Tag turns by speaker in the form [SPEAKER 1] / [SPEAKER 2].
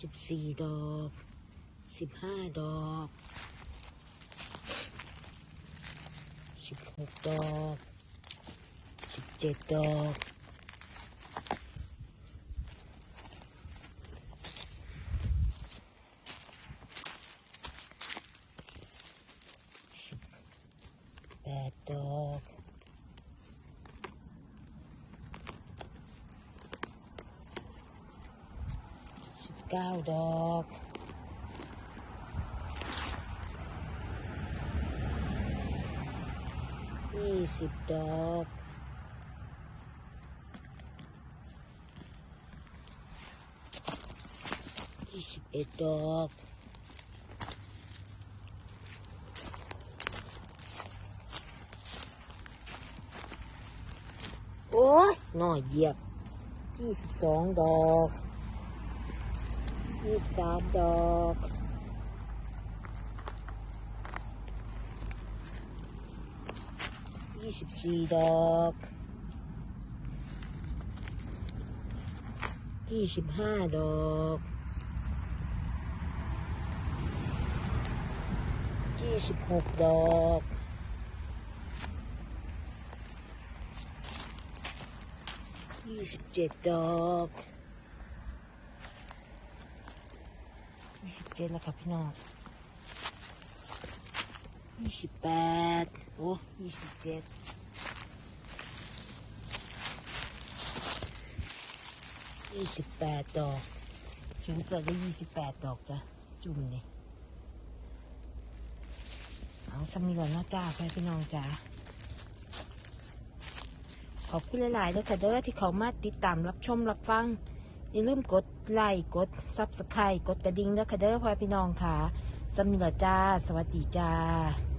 [SPEAKER 1] สิบสี่ดอกสิบห้าดอกสิบหกดอกสิบเจ็ดดอกสิบแปดดอก เก้าดอก ยี่สิบดอกยี่สิบเอ็ดดอกโอ้ยหน่อยเหยียบยี่สิบสองดอก ยี่สิบสามดอกยี่สิบสี่ดอกยี่สิบห้าดอกยี่สิบหกดอกยี่สิบเจ็ดดอกยี่สิบ เจ็ดแล้วครับพี่น้องยี่สิบแปดโอ้ยี่สิบเจ็ดยี่สิบแปดดอกฉันเกิดได้ยี่สิบแปดดอกจ้ะ จุ่มนี่เอาสมีก่อนนะจ้าไปพี่น้องจ้าขอบคุณหลายๆเลยค่ะเด้อที่เขามาติดตามรับชมรับฟัง อย่าลืมกดไลค์กดซับสไครต์กดกระดิ่งด้วค่ะเด้อพ่อพี่น้องค่ะสำหรับจ้า สวัสดีจ้า